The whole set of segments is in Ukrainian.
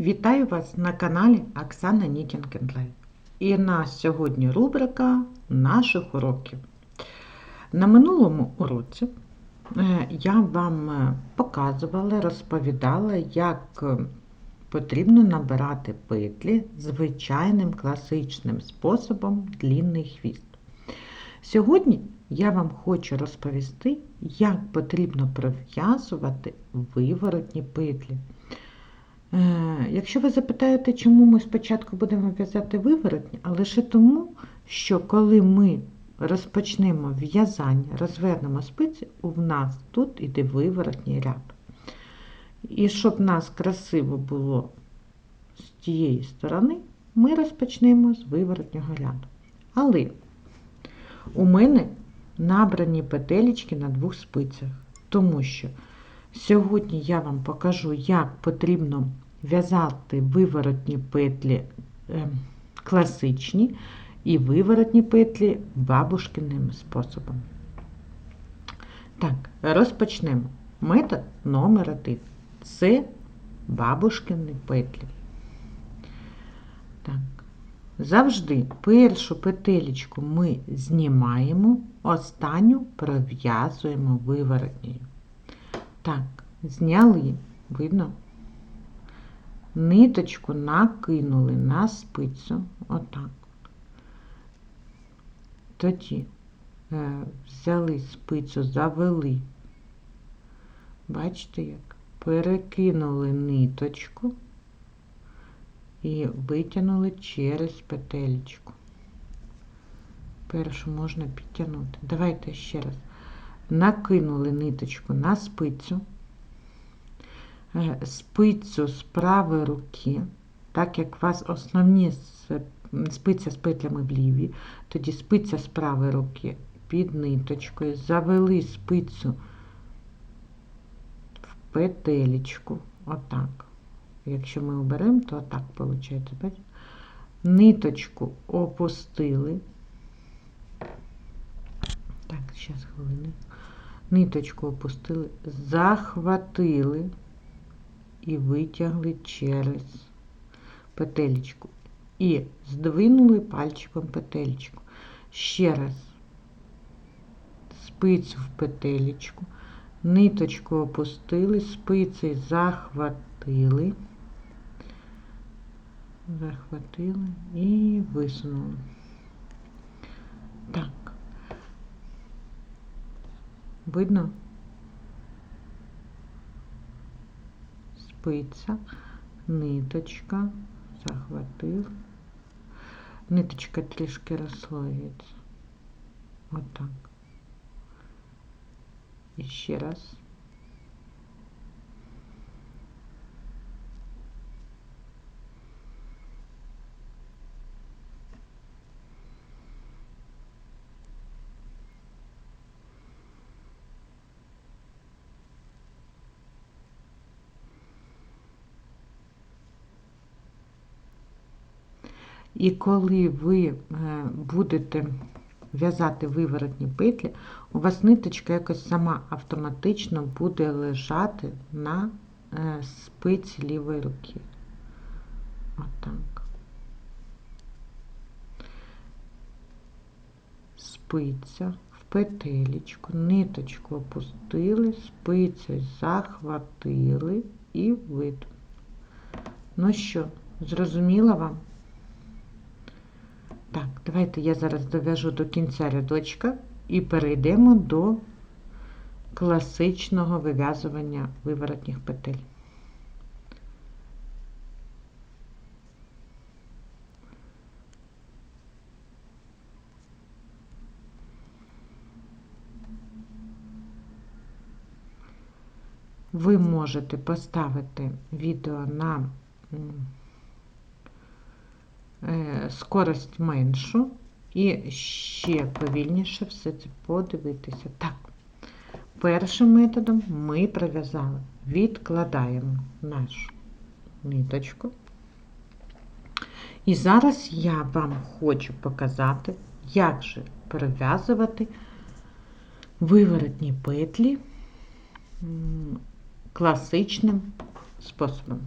Вітаю вас на каналі Оксана Нітінг І в нас сьогодні рубрика наших уроків. На минулому уроці е, я вам е, показувала, розповідала, як потрібно набирати петлі звичайним класичним способом длінний хвіст. Сьогодні я вам хочу розповісти, як потрібно пров'язувати виворотні петлі. Е, Якщо ви запитаєте, чому ми спочатку будемо в'язати виворотні, а лише тому, що коли ми розпочнемо в'язання, розвернемо спиці, у нас тут іде виворотній ряд. І щоб нас красиво було з тієї сторони, ми розпочнемо з виворотнього ряду. Але у мене набрані петелечки на двох спицях, тому що Сьогодні я вам покажу, як потрібно в'язати виворотні петлі е, класичні і виворотні петлі бабушкиним способом. Так, розпочнемо. Метод номер один. Це бабушкини петлі. Так. Завжди першу петелечку ми знімаємо, останню пров'язуємо виворотньою. Так, зняли, видно? Ниточку накинули на спицю, отак. Тоді е, взяли спицю, завели. Бачите, як? Перекинули ниточку і витягнули через петельку. Першу можна підтягнути. Давайте ще раз накинули ниточку на спицю, спицю з правої руки, так як у вас основні спиця з петлями в лівій, тоді спиця з правої руки під ниточкою, завели спицю в петелечку, отак. Якщо ми оберемо, то так виходить. Ниточку опустили. Так, зараз хвилину ниточку опустили, захватили і витягли через петельку. І здвинули пальчиком петельку. Ще раз спицю в петелечку, ниточку опустили, спицею захватили, захватили і висунули. Так. Видно? Спиця, ниточка, захватив. Ниточка трішки розслоюється. Отак. І ще раз. І коли ви е, будете в'язати виворотні петлі, у вас ниточка якось сама автоматично буде лежати на е, спиці лівої руки. Отак. Спиця в петелечку, ниточку опустили, спицею захватили і видно. Ну що, зрозуміла вам? Так, давайте я зараз дов'яжу до кінця рядочка і перейдемо до класичного вив'язування виворотніх петель. Ви можете поставити відео на скорость меншу і ще повільніше все це подивитися. Так, першим методом ми пров'язали, відкладаємо нашу ниточку. І зараз я вам хочу показати, як же пров'язувати виворотні петлі класичним способом.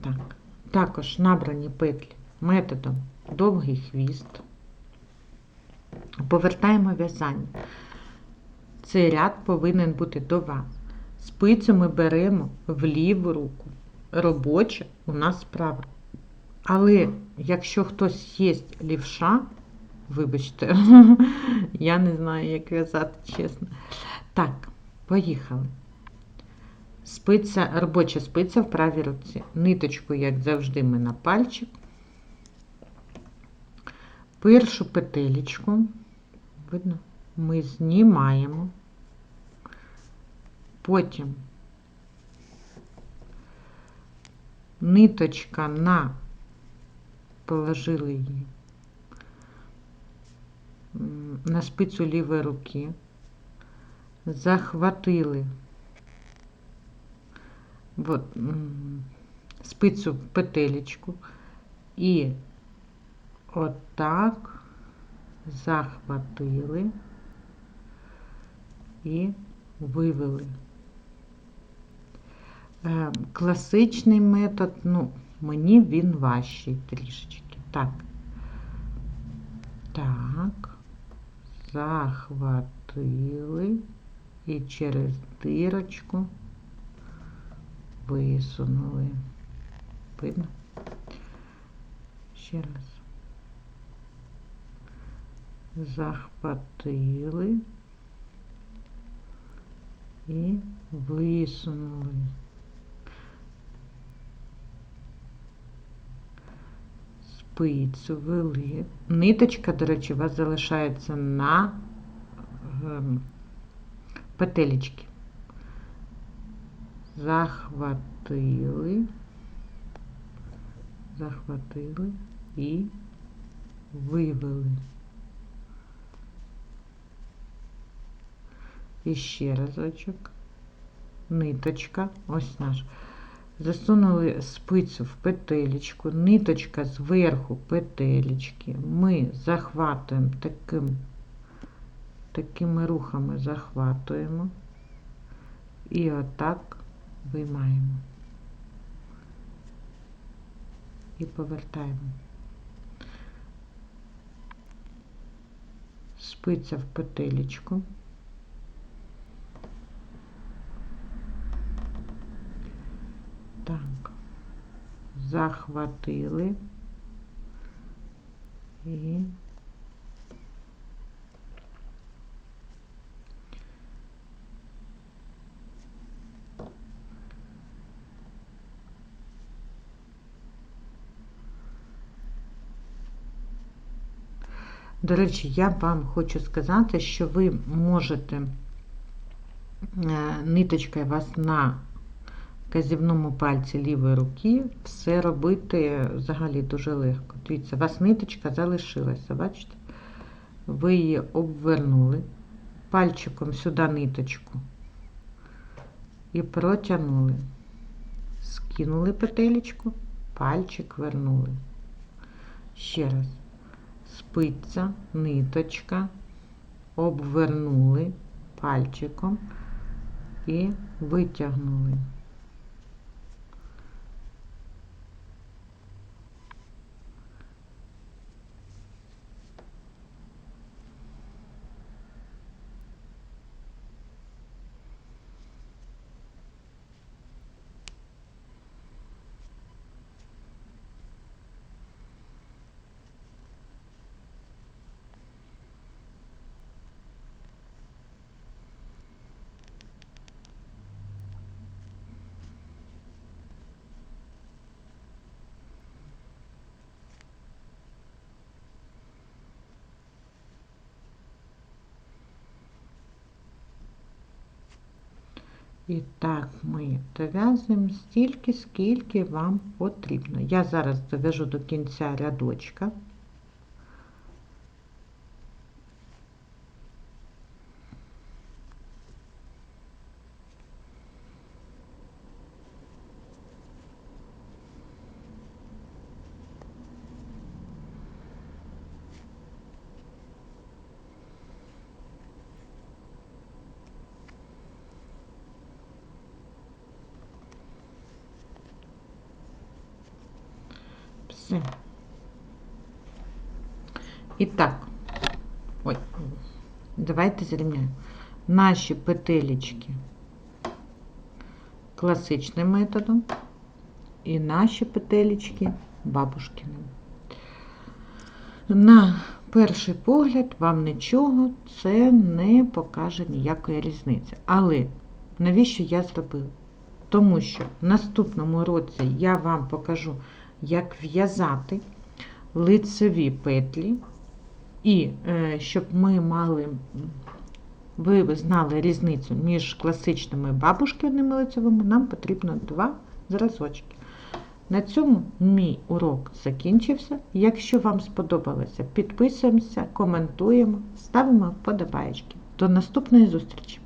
Так. Також набрані петлі методом довгий хвіст. Повертаємо в'язання. Цей ряд повинен бути до вас. Спицю ми беремо в ліву руку. Робоча у нас справа. Але якщо хтось є лівша, вибачте, я не знаю, як в'язати, чесно. Так, поїхали. Спиця, робоча спиця в правій руці. Ниточку, як завжди, ми на пальчик. Першу петелечку, видно, ми знімаємо. Потім ниточка на положили її на спицю лівої руки, захватили вот, спицю в петелечку і отак захватили і вивели. Е, класичний метод, ну, мені він важчий трішечки. Так. Так, захватили і через дирочку висунули. Видно? Ще раз. Захватили і висунули. Спицю вели. Ниточка, до речі, у вас залишається на ем, петелечки захватили, захватили і вивели. І ще разочок, ниточка, ось наш. Засунули спицю в петелечку, ниточка зверху петелечки. Ми захватуємо таким, такими рухами захватуємо. І отак виймаємо і повертаємо. Спиця в петелечку. Так, захватили і До речі, я вам хочу сказати, що ви можете е, ниточка вас на казівному пальці лівої руки все робити взагалі дуже легко. Дивіться, у вас ниточка залишилася, бачите? Ви її обвернули пальчиком сюди ниточку і протягнули, скинули петелечку, пальчик вернули. Ще раз спиця, ниточка, обвернули пальчиком і витягнули. І так ми дов'язуємо стільки, скільки вам потрібно. Я зараз дов'яжу до кінця рядочка. Все. І так, ой, давайте зрівняємо. Наші петелечки класичним методом і наші петелечки бабушкиним. На перший погляд вам нічого це не покаже ніякої різниці. Але навіщо я зробила? Тому що в наступному році я вам покажу, як в'язати лицеві петлі, і е, щоб ми мали, ви знали різницю між класичними бабушкиними лицевими, нам потрібно два зразочки. На цьому мій урок закінчився. Якщо вам сподобалося, підписуємося, коментуємо, ставимо вподобаєчки. До наступної зустрічі!